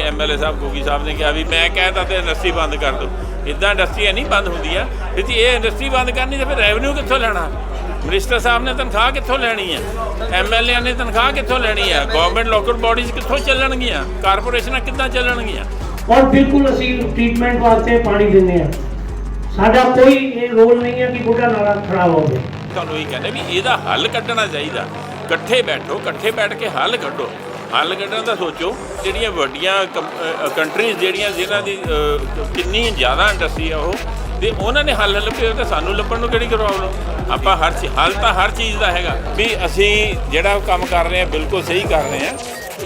MLA ਸਾਹਿਬ ਗੋਗੀ ਸਾਹਿਬ ਨੇ ਕਿਹਾ ਵੀ ਮੈਂ ਕਹਿਤਾ ਤੇ ਇੰਡਸਟਰੀ ਬੰਦ ਕਰ ਦਿਓ ਇਦਾਂ ਇੰਡਸਟਰੀਆਂ ਨਹੀਂ ਬੰਦ ਹੁੰਦੀਆਂ ਵੀ ਜੇ ਇਹ ਇੰਡਸਟਰੀ ਬੰਦ ਕਰਨੀ ਤਾਂ ਫਿਰ ਰੈਵਨਿਊ ਕਿੱਥੋਂ ਲੈਣਾ? ਮਿਨਿਸਟਰ ਸਾਹਿਬ ਨੇ ਤਨਖਾਹ ਕਿੱਥੋਂ ਲੈਣੀ ਹੈ ਐਮਐਲਏ ਨੇ ਤਨਖਾਹ ਕਿੱਥੋਂ ਲੈਣੀ ਹੈ ਗਵਰਨਮੈਂਟ ਲੋਕਲ ਬਾਡੀਜ਼ ਕਿੱਥੋਂ ਚੱਲਣਗੀਆਂ? ਕਾਰਪੋਰੇਸ਼ਨਾਂ ਕਿੱਦਾਂ ਚੱਲਣਗੀਆਂ? ਔਰ ਬਿਲਕੁਲ ਅਸੀਂ ਟ੍ਰੀਟਮੈਂਟ ਵਾਸਤੇ ਪਾਣੀ ਦਿੰਦੇ ਹਾਂ ਸਾਡਾ ਕੋਈ ਇਹ ਰੋਲ ਨਹੀਂ ਹੈ ਕਿ ਬੁੱਢਾ ਨਾਲਾ ਖਰਾਬ ਹੋਵੇ। ਤੁਹਾਨੂੰ ਇਹ ਕਹਿੰਦੇ ਵੀ ਇਹਦਾ ਹੱਲ ਕੱਢਣਾ ਚਾਹੀਦਾ। ਇਕੱਠੇ ਬੈਠੋ ਇਕੱਠੇ ਬੈਠ ਕੇ ਹੱਲ ਕੱਢੋ। ਹੱਲ ਕੱਢਣ ਦਾ ਸੋਚੋ ਜਿਹੜੀਆਂ ਵੱਡੀਆਂ ਕੰਟਰੀਜ਼ ਜਿਹੜੀਆਂ ਜਿਨ੍ਹਾਂ ਦੀ ਅ, ਕਿੰਨੀ ਜ਼ਿਆਦਾ ਇੰਡਸਟਰੀ ਆ ਉਹ ਤੇ ਉਹਨਾਂ ਨੇ ਹੱਲ ਲੱਭੇ ਤਾਂ ਸਾਨੂੰ ਲੱਭਣ ਨੂੰ ਕਿਹੜੀ ਪ੍ਰੋਬਲਮ ਆਪਾਂ ਹਰ ਚੀ- ਹੱਲ ਤਾਂ ਹਰ ਚੀਜ਼ ਦਾ ਹੈਗਾ ਵੀ ਅਸੀਂ ਜਿਹੜਾ ਕੰਮ ਕਰ ਰਹੇ ਹਾਂ ਬਿਲਕੁਲ ਸਹੀ ਕਰ ਰਹੇ ਹਾਂ।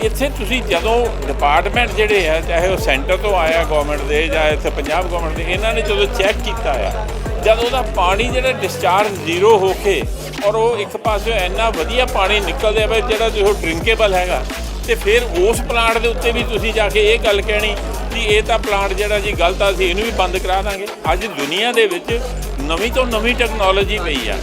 ਇੱਥੇ ਤੁਸੀਂ ਜਦੋਂ ਡਿਪਾਰਟਮੈਂਟ ਜਿਹੜੇ ਆ ਚਾਹੇ ਉਹ ਸੈਂਟਰ ਤੋਂ ਆਇਆ ਗਵਰਨਮੈਂਟ ਦੇ ਜਾਂ ਇੱਥੇ ਪੰਜਾਬ ਗਵਰਨਮੈਂਟ ਦੇ ਇਹਨਾਂ ਨੇ ਜਦੋਂ ਚੈੱਕ ਕੀਤਾ ਆ ਜਦ ਉਹਦਾ ਪਾਣੀ ਜਿਹੜਾ ਡਿਸਚਾਰਜ ਜ਼ੀਰੋ ਹੋ ਕੇ ਔਰ ਉਹ ਇੱਕ ਪਾਸੇ ਇੰਨਾ ਵਧੀਆ ਪਾਣੀ ਨਿਕਲਦਾ ਆ ਵੀ ਜਿਹੜਾ ਜੋ ਡਰਿੰਕੇਬਲ ਹੈਗਾ ਤੇ ਫਿਰ ਉਸ ਪਲਾਂਟ ਦੇ ਉੱਤੇ ਵੀ ਤੁਸੀਂ ਜਾ ਕੇ ਇਹ ਗੱਲ ਕਹਿਣੀ ਕਿ ਇਹ ਤਾਂ ਪਲਾਂਟ ਜਿਹੜਾ ਜੀ ਗਲਤ ਆ ਸੀ ਇਹਨੂੰ ਵੀ ਬੰਦ ਕਰਾ ਦਾਂਗੇ। ਅੱਜ ਦੁਨੀਆ ਦੇ ਵਿੱਚ ਨਵੀਂ ਤੋਂ ਨਵੀਂ ਟੈਕਨੋਲੋਜੀ ਪਈ ਆ।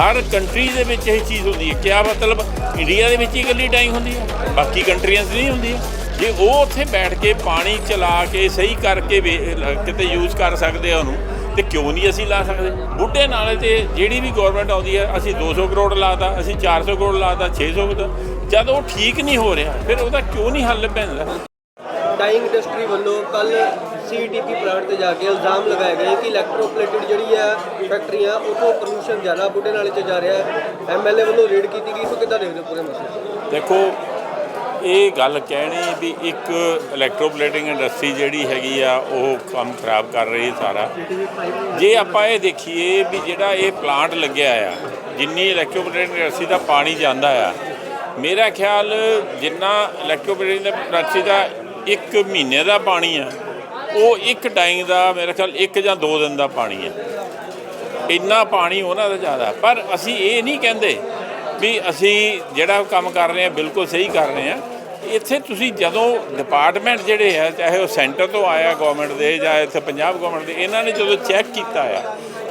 ਹਰ ਕੰਟਰੀ ਦੇ ਵਿੱਚ ਇਹ ਚੀਜ਼ ਹੁੰਦੀ ਹੈ ਕਿਆ ਮਤਲਬ? ਇੰਡੀਆ ਦੇ ਵਿੱਚ ਹੀ ਇਕੱਲੀ ਡਾਈਂਗ ਹੁੰਦੀ ਹੈ ਬਾਕੀ ਕੰਟਰੀਆਂ 'ਚ ਨਹੀਂ ਹੁੰਦੀ ਜੇ ਉਹ ਉੱਥੇ ਬੈਠ ਕੇ ਪਾਣੀ ਚਲਾ ਕੇ, ਸਹੀ ਕਰਕੇ ਵੇ- ਕਿਤੇ ਯੂਜ਼ ਕਰ ਸਕਦੇ ਆ ਉਹਨੂੰ, ਤੇ ਕਿਉਂ ਨਹੀਂ ਅਸੀਂ ਲਾ ਸਕਦੇ? ਬੁੱਢੇ ਨਾਲੇ ਤੇ ਜਿਹੜੀ ਵੀ ਗਵਰਨਮੈਂਟ ਆਉਂਦੀ ਹੈ ਅਸੀਂ 200 ਕਰੋੜ ਲਾਤਾ, ਅਸੀਂ 400 ਕਰੋੜ ਲਾਤਾ 600 ਕਰੋੜ ਜਦ ਉਹ ਠੀਕ ਨਹੀਂ ਹੋ ਰਿਹਾ ਫਿਰ ਉਹਦਾ ਕਿਉਂ ਨਹੀਂ ਹੱਲ ਪੈਂਦਾ? ਡਾਈਂਗ ਇੰਡਸਟਰੀ ਵੱਲੋਂ ਕੱਲ ਸੀਟੀਪੀ ਪਲਾਂਟ ਤੇ ਜਾ ਕੇ ਇਲਜ਼ਾਮ ਲਗਾਏ ਗਏ ਕਿ ਇਲੈਕਟ੍ਰੋਪਲੇਟਡ ਜਿਹੜੀ ਹੈ ਫੈਕਟਰੀਆਂ ਉਥੋਂ ਪ੍ਰਦੂਸ਼ਣ ਜ਼ਿਆਦਾ ਬੁੱਢੇ ਨਾਲੇ 'ਚ ਜਾ ਰਿਹਾ ਹੈ। ਐਮਐਲਏ ਵੱਲੋਂ ਰੇਡ ਕੀਤੀ ਗਈ ਸੋ ਕਿੱਦਾਂ ਦੇਖਦੇ ਪੂਰੇ ਮਸਲੇ? ਦੇਖੋ ਇਹ ਗੱਲ ਕਹਿਣੀ ਵੀ ਇੱਕ ਇਲੈਕਟ੍ਰੋਪਲੇਟਿੰਗ ਇੰਡਸਟਰੀ ਜਿਹੜੀ ਹੈਗੀ ਆ ਉਹ ਕੰਮ ਖਰਾਬ ਕਰ ਰਹੀ ਹੈ ਸਾਰਾ। ਜੇ ਆਪਾਂ ਇਹ ਦੇਖੀਏ ਵੀ ਜਿਹੜਾ ਇਹ ਪਲਾਂਟ ਲੱਗਿਆ ਆ ਜਿੰਨੀ ਇਲੈਕਟ੍ਰੋਪਲੇਟਿੰਗ ਇੰਡਸਟਰੀ ਦਾ ਪਾਣੀ ਜਾਂਦਾ ਆ ਮੇਰਾ ਖਿਆਲ ਜਿੰਨਾ ਇਲੈਕਟ੍ਰੋਪਲੇਟਿੰਗ ਇੰਡਸਟਰੀ ਦਾ ਇੱਕ ਮਹੀਨੇ ਦਾ ਪਾਣੀ ਆ, ਉਹ ਇੱਕ ਡਾਈਂਗ ਦਾ ਮੇਰਾ ਖਿਆਲ ਇੱਕ ਜਾਂ ਦੋ ਦਿਨ ਦਾ ਪਾਣੀ ਆ। ਇੰਨਾ ਪਾਣੀ ਉਹਨਾਂ ਦਾ ਜ਼ਿਆਦਾ, ਪਰ ਅਸੀਂ ਇਹ ਨਹੀਂ ਕਹਿੰਦੇ ਵੀ ਅਸੀਂ ਜਿਹੜਾ ਕੰਮ ਕਰ ਰਹੇ ਹਾਂ ਬਿਲਕੁਲ ਸਹੀ ਕਰ ਰਹੇ ਹਾਂ। ਇੱਥੇ ਤੁਸੀਂ ਜਦੋਂ ਡਿਪਾਰਟਮੈਂਟ ਜਿਹੜੇ ਆ, ਚਾਹੇ ਉਹ ਸੈਂਟਰ ਤੋਂ ਆਇਆ ਗਵਰਨਮੈਂਟ ਦੇ ਜਾਂ ਇੱਥੇ ਪੰਜਾਬ ਗਵਰਨਮੈਂਟ ਦੇ, ਇਹਨਾਂ ਨੇ ਜਦੋਂ ਚੈੱਕ ਕੀਤਾ ਆ,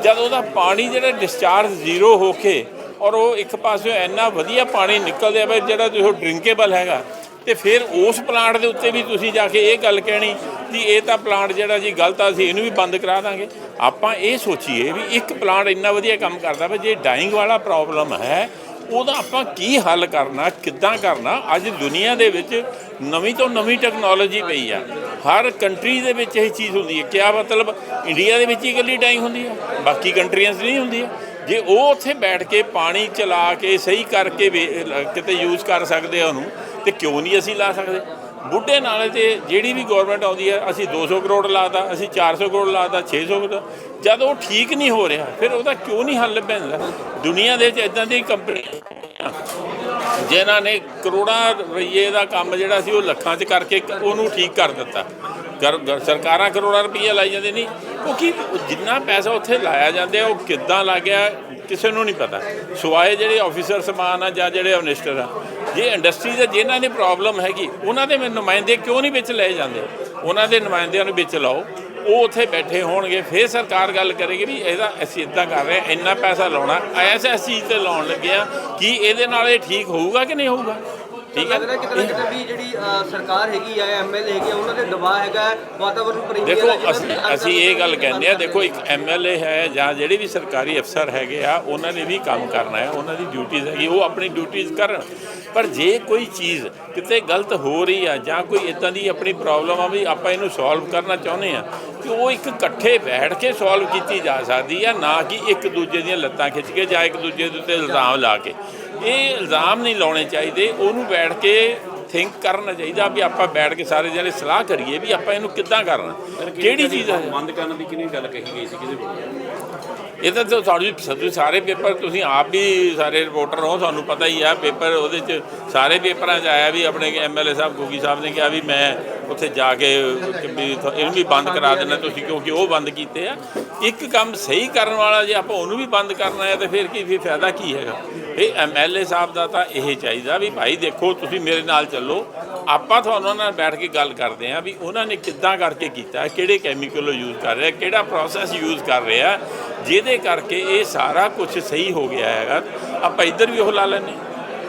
ਜਦ ਉਹਦਾ ਪਾਣੀ ਜਿਹੜਾ ਡਿਸਚਾਰਜ ਜ਼ੀਰੋ ਹੋ ਕੇ ਔਰ ਉਹ ਇੱਕ ਪਾਸੇ ਇੰਨਾ ਵਧੀਆ ਪਾਣੀ ਨਿਕਲਦੇ ਆ ਵੀ ਜਿਹੜਾ ਜੋ ਡਰਿੰਕੇਬਲ ਹੈਗਾ। ਤੇ ਫਿਰ ਉਸ ਪਲਾਂਟ ਦੇ ਉੱਤੇ ਵੀ ਤੁਸੀਂ ਜਾ ਕੇ ਇਹ ਗੱਲ ਕਹਿਣੀ ਕਿ ਇਹ ਤਾਂ ਪਲਾਂਟ ਜਿਹੜਾ ਜੀ ਗਲਤ ਆ ਸੀ ਇਹਨੂੰ ਵੀ ਬੰਦ ਕਰਾ ਦਾਂਗੇ। ਆਪਾਂ ਇਹ ਸੋਚੀਏ ਵੀ ਇੱਕ ਪਲਾਂਟ ਇੰਨਾ ਵਧੀਆ ਕੰਮ ਕਰਦਾ ਵਾ ਜੇ ਡਾਈਂਗ ਵਾਲਾ ਪ੍ਰੋਬਲਮ ਹੈ, ਉਹਦਾ ਆਪਾਂ ਕੀ ਹੱਲ ਕਰਨਾ, ਕਿੱਦਾਂ ਕਰਨਾ? ਅੱਜ ਦੁਨੀਆ ਦੇ ਵਿੱਚ ਨਵੀਂ ਤੋਂ ਨਵੀਂ ਟੈਕਨੋਲੋਜੀ ਪਈ ਆ। ਹਰ ਕੰਟਰੀ ਦੇ ਵਿੱਚ ਇਹ ਚੀਜ਼ ਹੁੰਦੀ ਹੈ। ਕਿਆ ਮਤਲਬ? ਇੰਡੀਆ ਦੇ ਵਿੱਚ ਹੀ ਇਕੱਲੀ ਡਾਈਂਗ ਹੁੰਦੀ ਹੈ ਬਾਕੀ ਕੰਟਰੀਆਂ 'ਚ ਨਹੀਂ ਹੁੰਦੀ ਹੈ ਜੇ ਉਹ ਉੱਥੇ ਬੈਠ ਕੇ ਪਾਣੀ ਚਲਾ ਕੇ ਸਹੀ ਕਰਕੇ ਵੇ- ਕਿਤੇ ਯੂਜ਼ ਕਰ ਸਕਦੇ ਆ ਉਹਨੂੰ, ਤੇ ਕਿਉਂ ਨਹੀਂ ਅਸੀਂ ਲਾ ਸਕਦੇ? ਬੁੱਢੇ ਨਾਲੇ ਤੇ ਜਿਹੜੀ ਵੀ ਗਵਰਨਮੈਂਟ ਆਉਂਦੀ ਹੈ ਅਸੀਂ 200 ਕਰੋੜ ਲਾਤਾ, ਅਸੀਂ 400 ਕਰੋੜ ਲਾਤਾ 600 ਕਰੋੜ, ਜਦ ਉਹ ਠੀਕ ਨਹੀਂ ਹੋ ਰਿਹਾ, ਫਿਰ ਉਹਦਾ ਕਿਉਂ ਨਹੀਂ ਹੱਲ ਪੈਂਦਾ? ਦੁਨੀਆ ਦੇ ਵਿੱਚ ਇਦਾਂ ਦੀ ਕੰਪਨੀ ਜਿਨ੍ਹਾਂ ਨੇ ਕਰੋੜਾਂ ਰੁਪਏ ਦਾ ਕੰਮ ਜਿਹੜਾ ਸੀ, ਉਹ ਲੱਖਾਂ 'ਚ ਕਰਕੇ ਉਹਨੂੰ ਠੀਕ ਕਰ ਦਿੱਤਾ। ਸਰਕਾਰਾਂ ਕਰੋੜਾਂ ਰੁਪਈਆ ਲਾਈ ਜਾਂਦੇ ਨਹੀਂ ਕਿਉਂਕਿ ਜਿੰਨਾ ਪੈਸਾ ਉੱਥੇ ਲਾਇਆ ਜਾਂਦਾ ਉਹ ਕਿੱਦਾਂ ਲੱਗਿਆ ਕਿਸੇ ਨੂੰ ਨਹੀਂ ਪਤਾ। ਸਵਾਏ ਜਿਹੜੇ ਆਫੀਸਰ ਸਮਾਨ ਆ ਜਾਂ ਜਿਹੜੇ ਮਿਨਿਸਟਰ ਆ, ਜੇ ਇੰਡਸਟਰੀ ਦੇ ਜਿਨ੍ਹਾਂ ਦੀ ਪ੍ਰੋਬਲਮ ਹੈਗੀ, ਉਹਨਾਂ ਦੇ ਨੁਮਾਇੰਦੇ ਕਿਉਂ ਨਹੀਂ ਵਿੱਚ ਲਏ ਜਾਂਦੇ? ਉਹਨਾਂ ਦੇ ਨੁਮਾਇੰਦਿਆਂ ਨੂੰ ਵਿੱਚ ਲਾਓ। ਉਹ ਉੱਥੇ ਬੈਠੇ ਹੋਣਗੇ, ਫਿਰ ਸਰਕਾਰ ਗੱਲ ਕਰੇਗੀ ਵੀ ਇਹਦਾ ਅਸੀਂ ਇਦਾਂ ਕਰ ਰਹੇ ਹਾਂ, ਇੰਨਾ ਪੈਸਾ ਲਾਉਣਾ। ਐਸ ਐਸ ਚੀਜ਼ ਤੇ ਲਾਉਣ ਲੱਗੇ ਆ, ਕੀ ਇਹਦੇ ਨਾਲ ਇਹ ਠੀਕ ਹੋਊਗਾ ਕਿ ਨਹੀਂ ਹੋਊਗਾ? ਠੀਕ ਲੱਗਦਾ ਹੈ। ਕਿਤੇ ਨਾ ਕਿਤੇ ਵੀ ਜਿਹੜੀ ਅ, ਸਰਕਾਰ ਹੈਗੀ ਆ ਐਮਐਲਏ ਹੈਗੇ ਆ, ਉਹਨਾਂ ਦੇ ਦਬਾਅ ਹੈਗਾ ਹੈ, ਵਾਤਾਵਰਣ ਪ੍ਰੇਮੀ ਦੇਖੋ ਅਸੀਂ ਇਹ ਗੱਲ ਕਹਿੰਦੇ ਆ ਦੇਖੋ ਇੱਕ ਐਮਐਲਏ ਹੈ ਜਾਂ ਜਿਹੜੇ ਵੀ ਸਰਕਾਰੀ ਅਫਸਰ ਹੈਗੇ ਆ ਉਹਨਾਂ ਨੇ ਵੀ ਕੰਮ ਕਰਨਾ ਹੈ ਉਹਨਾਂ ਦੀ ਡਿਊਟੀਆਂ ਹੈਗੀ ਉਹ ਆਪਣੀ ਡਿਊਟੀਆਂ ਕਰਨ। ਪਰ ਜੇ ਕੋਈ ਚੀਜ਼ ਕਿਤੇ ਗਲਤ ਹੋ ਰਹੀ ਆ ਜਾਂ ਕੋਈ ਇਦਾਂ ਦੀ ਆਪਣੀ ਪ੍ਰੋਬਲਮ ਆ ਵੀ ਆਪਾਂ ਇਹਨੂੰ ਸੋਲਵ ਕਰਨਾ ਚਾਹੁੰਦੇ ਆ ਕਿ ਉਹ ਇੱਕ ਇਕੱਠੇ ਬੈਠ ਕੇ ਸੋਲਵ ਕੀਤੀ ਜਾ ਸਕਦੀ ਆ ਨਾ ਕਿ ਇੱਕ ਦੂਜੇ ਦੀਆਂ ਲੱਤਾਂ ਖਿੱਚ ਕੇ ਜਾਂ ਇੱਕ ਦੂਜੇ ਦੇ ਉੱਤੇ ਇਲਜ਼ਾਮ ਲਾ ਕੇ। ਇਹ ਇਲਜ਼ਾਮ ਨਹੀਂ ਲਾਉਣੇ ਚਾਹੀਦੇ ਉਹਨੂੰ ਬੈਠ ਕੇ ਥਿੰਕ ਕਰਨਾ ਚਾਹੀਦਾ ਵੀ ਆਪਾਂ ਬੈਠ ਕੇ ਸਾਰੇ ਜਣੇ ਸਲਾਹ ਕਰੀਏ ਵੀ ਆਪਾਂ ਇਹਨੂੰ ਕਿੱਦਾਂ ਕਰਨਾ। ਕਿਹੜੀ ਚੀਜ਼ ਹੈ? ਬੰਦ ਕਰਨ ਦੀ ਕਿਹਨੀ ਗੱਲ ਕਹੀ ਗਈ ਸੀ? ਕਿਹਦੇ ਵੱਲੋਂ ਇਹ ਤਾਂ ਤੁਹਾਡੀ ਸਾਰੇ ਪੇਪਰ ਤੁਸੀਂ ਆਪ ਵੀ ਸਾਰੇ ਰਿਪੋਰਟਰ ਹੋ ਤੁਹਾਨੂੰ ਪਤਾ ਹੀ ਆ ਪੇਪਰ ਉਹਦੇ ਚ ਸਾਰੇ ਪੇਪਰਾਂ 'ਚ ਆਇਆ ਵੀ ਆਪਣੇ ਐਮਐਲਏ ਸਾਹਿਬ ਗੋਗੀ ਸਾਹਿਬ ਨੇ ਕਿਹਾ ਵੀ ਮੈਂ ਉੱਥੇ ਜਾ ਕੇ ਵੀ ਇਹਨੂੰ ਵੀ ਬੰਦ ਕਰਾ ਦੇਣਾ ਤੁਸੀਂ ਕਿਉਂਕਿ ਉਹ ਬੰਦ ਕੀਤੇ ਆ। ਇੱਕ ਕੰਮ ਸਹੀ ਕਰਨ ਵਾਲਾ ਜੇ ਆਪਾਂ ਉਹਨੂੰ ਵੀ ਬੰਦ ਕਰਨਾ ਹੈ ਤੇ ਫਿਰ ਕੀ ਫਿਰ ਫਾਇਦਾ ਕੀ ਹੈਗਾ? ਇਹ ਐਮਐਲਏ ਸਾਹਿਬ ਦਾ ਤਾਂ ਇਹ ਚਾਹੀਦਾ ਵੀ ਭਾਈ ਦੇਖੋ, ਤੁਸੀਂ ਮੇਰੇ ਨਾਲ ਚੱਲੋ। ਆਪਾਂ ਤੁਹਾਨੂੰ ਨਾਲ ਬੈਠ ਕੇ ਗੱਲ ਕਰਦੇ ਆ ਵੀ ਉਹਨਾਂ ਨੇ ਕਿੱਦਾਂ ਕਰਕੇ ਕੀਤਾ, ਕਿਹੜੇ ਕੈਮੀਕਲ ਯੂਜ਼ ਕਰ ਰਿਹਾ, ਕਿਹੜਾ ਪ੍ਰੋਸੈਸ ਯੂਜ਼ ਕਰ ਰਿਹਾ, ਜਿਹਦੇ ਕਰਕੇ ਇਹ ਸਾਰਾ ਕੁਝ ਸਹੀ ਹੋ ਗਿਆ ਹੈਗਾ। ਆਪਾਂ ਇੱਧਰ ਵੀ ਉਹ ਲਾ ਲੈਂਦੇ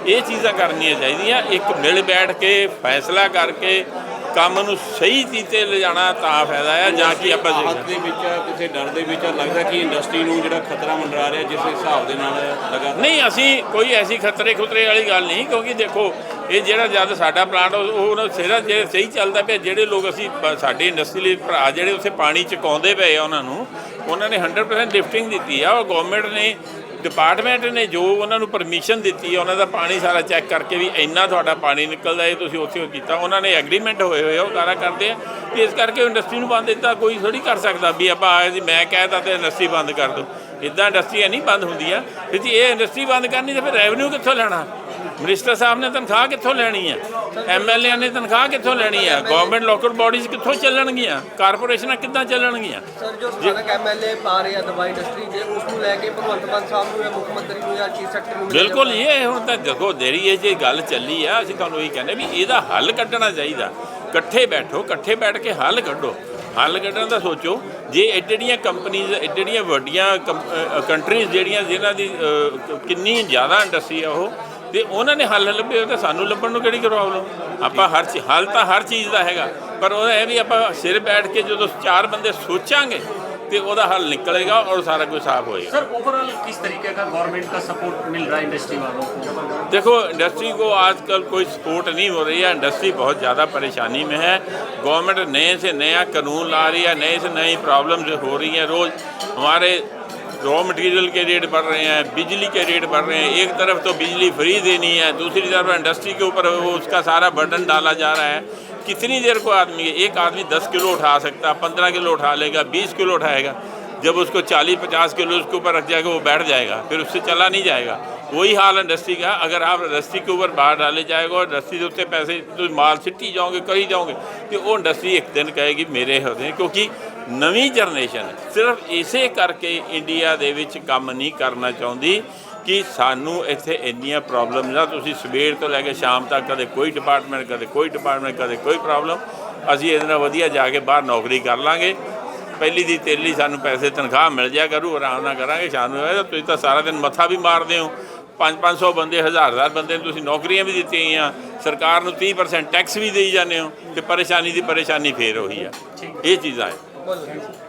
ਇਹ ਚੀਜ਼ਾਂ ਕਰਨੀਆਂ ਚਾਹੀਦੀਆਂ। ਇੱਕ ਮਿਲ ਬੈਠ ਕੇ ਫੈਸਲਾ ਕਰਕੇ ਕੰਮ ਨੂੰ ਸਹੀ ਤੀਤੇ ਲਿਜਾਣਾ ਤਾਂ ਫਾਇਦਾ ਹੈ ਜਾਂ ਕਿ ਆਪਾਂ ਰਾਹਤ ਦੇ ਵਿੱਚ ਆ, ਕਿਸੇ ਡਰ ਦੇ ਵਿੱਚ ਆ, ਲੱਗਦਾ ਕਿ ਇੰਡਸਟਰੀ ਨੂੰ ਜਿਹੜਾ ਖਤਰਾ ਮੰਡਰਾ ਰਿਹਾ ਜਿਸ ਹਿਸਾਬ ਦੇ ਨਾਲ ਲਗਾਤਾਰ ਨਹੀਂ ਅਸੀਂ ਕੋਈ ਐਸੀ ਖਤਰੇ ਖੁਤਰੇ ਵਾਲੀ ਗੱਲ ਨਹੀਂ ਕਿਉਂਕਿ ਦੇਖੋ ਇਹ ਜਿਹੜਾ ਜਦ ਸਾਡਾ ਪਲਾਂਟ ਉਹ ਉਹ ਸਿਰਾ ਜੇ ਸਹੀ ਚੱਲਦਾ ਪਿਆ ਜਿਹੜੇ ਲੋਕ ਅਸੀਂ ਸਾਡੇ ਇੰਡਸਟਰੀਅਲ ਭਰਾ ਜਿਹੜੇ ਉੱਥੇ ਪਾਣੀ ਚੁਕਾਉਂਦੇ ਪਏ ਆ ਉਹਨਾਂ ਨੂੰ ਉਹਨਾਂ ਨੇ 100% ਲਿਫਟਿੰਗ ਦਿੱਤੀ ਆ ਉਹ ਗਵਰਨਮੈਂਟ ਨੇ ਡਿਪਾਰਟਮੈਂਟ ਨੇ ਜੋ ਉਹਨਾਂ ਨੂੰ ਪਰਮਿਸ਼ਨ ਦਿੱਤੀ ਹੈ ਉਹਨਾਂ ਦਾ ਪਾਣੀ ਸਾਰਾ ਚੈੱਕ ਕਰਕੇ ਵੀ ਇੰਨਾ ਤੁਹਾਡਾ ਪਾਣੀ ਨਿਕਲਦਾ ਇਹ ਤੁਸੀਂ ਉੱਥੇ ਉਹ ਕੀਤਾ। ਉਹਨਾਂ ਨੇ ਐਗਰੀਮੈਂਟ ਹੋਏ ਹੋਏ ਆ, ਉਹ ਸਾਰਾ ਕਰਦੇ ਆ। ਤੇ ਇਸ ਕਰਕੇ ਇੰਡਸਟਰੀ ਨੂੰ ਬੰਦ ਦਿੱਤਾ, ਕੋਈ ਥੋੜੀ ਕਰ ਸਕਦਾ ਵੀ ਆਪਾਂ ਆਏ ਜੀ ਮੈਂ ਕਹਿਤਾ ਤੇ ਇੰਡਸਟਰੀ ਬੰਦ ਕਰ ਦਿਓ ਇਦਾਂ ਇੰਡਸਟਰੀਆਂ ਨਹੀਂ ਬੰਦ ਹੁੰਦੀਆਂ ਵੀ ਜੇ ਇਹ ਇੰਡਸਟਰੀ ਬੰਦ ਕਰਨੀ ਤਾਂ ਫਿਰ ਰੈਵਨਿਊ ਕਿੱਥੋਂ ਲੈਣਾ? ਮਿਨਿਸਟਰ ਸਾਹਿਬ ਨੇ ਤਨਖਾਹ ਕਿੱਥੋਂ ਲੈਣੀ ਹੈ? ਐਮਐਲਏ ਨੇ ਤਨਖਾਹ ਕਿੱਥੋਂ ਲੈਣੀ ਹੈ? ਗਵਰਨਮੈਂਟ ਲੋਕਲ ਬਾਡੀਜ਼ ਕਿੱਥੋਂ ਚੱਲਣਗੀਆਂ? ਕਾਰਪੋਰੇਸ਼ਨਾਂ ਕਿੱਦਾਂ ਚੱਲਣਗੀਆਂ? ਸਰ ਜੋ ਸਥਾਨਕ ਐਮਐਲਏ ਪਾ ਰਹੇ ਆ ਦਵਾਈ ਇੰਡਸਟਰੀ ਦੇ ਉਸ ਨੂੰ ਲੈ ਕੇ ਭਗਵੰਤ ਮਾਨ ਸਾਹਿਬ ਨੂੰ ਜਾਂ ਮੁੱਖ ਮੰਤਰੀ ਨੂੰ ਜਾਂ ਚੀਫ ਸੈਕਟਰੀ ਨੂੰ ਬਿਲਕੁਲ ਇਹ ਹੁਣ ਤਾਂ ਦੇਖੋ ਦੇਰੀ ਇਹ ਜੇ ਗੱਲ ਚੱਲੀ ਆ ਅਸੀਂ ਤੁਹਾਨੂੰ ਇਹ ਕਹਿੰਦੇ ਵੀ ਇਹਦਾ ਹੱਲ ਕੱਢਣਾ ਚਾਹੀਦਾ। ਇਕੱਠੇ ਬੈਠੋ ਇਕੱਠੇ ਬੈਠ ਕੇ ਹੱਲ ਕੱਢੋ। ਹੱਲ ਕੱਢਣ ਦਾ ਸੋਚੋ ਜੇ ਐਡੀਆਂ ਕੰਪਨੀਆਂ ਐਡੀਆਂ ਵੱਡੀਆਂ ਕੰਟਰੀਜ਼ ਜਿਹੜੀਆਂ ਜਿਨ੍ਹਾਂ ਦੀ ਕਿੰਨੀ ਜ਼ਿਆਦਾ ਇੰਡਸਟਰੀ ਆ ਉਹ ਤੇ ਉਹਨਾਂ ਨੇ ਹੱਲ ਲੱਭੇ ਤਾਂ ਸਾਨੂੰ ਲੱਭਣ ਨੂੰ ਕਿਹੜੀ ਪ੍ਰੋਬਲਮ ਆਪਾਂ ਹਰ ਚੀ- ਹੱਲ ਤਾਂ ਹਰ ਚੀਜ਼ ਦਾ ਹੈਗਾ ਪਰ ਉਹ ਇਹ ਵੀ ਆਪਾਂ ਸਿਰ ਬੈਠ ਕੇ ਜਦੋਂ ਚਾਰ ਬੰਦੇ ਸੋਚਾਂਗੇ ਤੇ ਉਹਦਾ ਹੱਲ ਨਿਕਲੇਗਾ ਔਰ ਸਾਰਾ ਕੁਝ ਸਾਫ਼ ਹੋਏਗਾ सर ओवरऑल किस तरीके का गवर्नमेंट का सपोर्ट मिल रहा है इंडस्ट्री वालों को देखो इंडस्ट्री को आजकल कोई सपोर्ट नहीं हो रही है इंडस्ट्री बहुत ज़्यादा परेशानी में है गवर्नमेंट नए से नया कानून ला रही है नए से नई प्रॉब्लम्स हो रही हैं रोज़ हमारे रॉ मटेरियल के रेट बढ़ रहे हैं, बिजली के रेट बढ़ रहे हैं। एक तरफ़ तो बिजली फ्री देनी है, दूसरी तरफ़ इंडस्ट्री के ऊपर वो उसका सारा बर्डन डाला जा रहा है। कितनी देर को आदमी, एक आदमी दस किलो उठा सकता है, पंद्रह किलो उठा लेगा, बीस किलो उठाएगा। जब उसको चालीस, पचास किलो उसके ऊपर रख जाएगा, वो बैठ जाएगा, फिर उससे चला नहीं जाएगा। वही हाल है रस्सी का, अगर आप रस्सी के ऊपर बाहर डाले जाएगा और रस्सी से उससे पैसे तो माल सिटी जाओगे, कहीं जाओगे तो वो रस्सी एक दिन कहेगी, मेरे होते हैं क्योंकि ਨਵੀਂ ਜਨਰੇਸ਼ਨ ਸਿਰਫ ਇਸੇ ਕਰਕੇ ਇੰਡੀਆ ਦੇ ਵਿੱਚ ਕੰਮ ਨਹੀਂ ਕਰਨਾ ਚਾਹੁੰਦੀ ਕਿ ਸਾਨੂੰ ਇੱਥੇ ਇੰਨੀਆਂ ਪ੍ਰੋਬਲਮਸ ਆ ਤੁਸੀਂ ਸਵੇਰ ਤੋਂ ਲੈ ਕੇ ਸ਼ਾਮ ਤੱਕ ਕਦੇ ਕੋਈ ਡਿਪਾਰਟਮੈਂਟ ਕਦੇ ਕੋਈ ਡਿਪਾਰਟਮੈਂਟ ਕਦੇ ਕੋਈ ਪ੍ਰੋਬਲਮ ਅਸੀਂ ਇਹਦੇ ਨਾਲ ਵਧੀਆ ਜਾ ਕੇ ਬਾਹਰ ਨੌਕਰੀ ਕਰ ਲਾਂਗੇ। ਪਹਿਲੀ ਦੀ ਤੇਲੀ ਸਾਨੂੰ ਪੈਸੇ ਤਨਖਾਹ ਮਿਲ ਜਾਇਆ ਕਰੂ ਆਰਾਮ ਨਾਲ ਕਰਾਂਗੇ ਸ਼ਾਮ ਨੂੰ ਤੁਸੀਂ ਤਾਂ ਸਾਰਾ ਦਿਨ ਮੱਥਾ ਵੀ ਮਾਰਦੇ ਹੋ। 5-500 ਬੰਦੇ ਹਜ਼ਾਰ ਹਜ਼ਾਰ ਬੰਦੇ ਨੂੰ ਤੁਸੀਂ ਨੌਕਰੀਆਂ ਵੀ ਦਿੱਤੀਆਂ ਹੋਈਆਂ ਸਰਕਾਰ ਨੂੰ 30% ਟੈਕਸ ਵੀ ਦੇਈ ਜਾਂਦੇ ਹੋ ਤੇ ਪਰੇਸ਼ਾਨੀ ਦੀ ਪਰੇਸ਼ਾਨੀ ਫੇਰ ਉਹੀ ਆ। ਇਹ ਚੀਜ਼ਾਂ ਹੈ